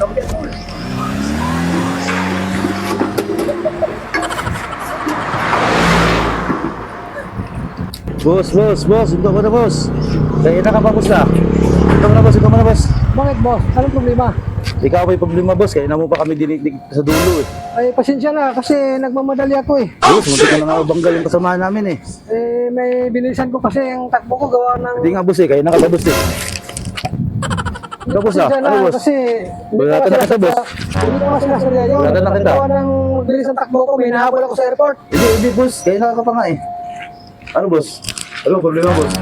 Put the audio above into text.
Boss, boss, boss, ito ko na boss. Kaya na ka ba boss na? Ito mo na boss, ito mo na boss. Bakit boss? Anong problema? Ikaw may problema boss, kaya na mo pa kami dinitig sa dulo eh. Ay, pasensya na kasi nagmamadali ako eh. Oh, Boss, muntik na nga yung kasama namin eh. Eh, may bilisan ko kasi ang takbo ko gawa ng... Hindi nga boss eh, kaya na ka ba boss eh. Ah, Pasensya na ano boss? kasi... Wala na kita, boss. Hindi ko kasi nasadya yun. Wala na kita. Gawa ng bilis ang takbo ko, may nahabol ako sa airport. Hindi, hindi boss, kaya na ka pa nga eh. Ano boss? Ano problema boss?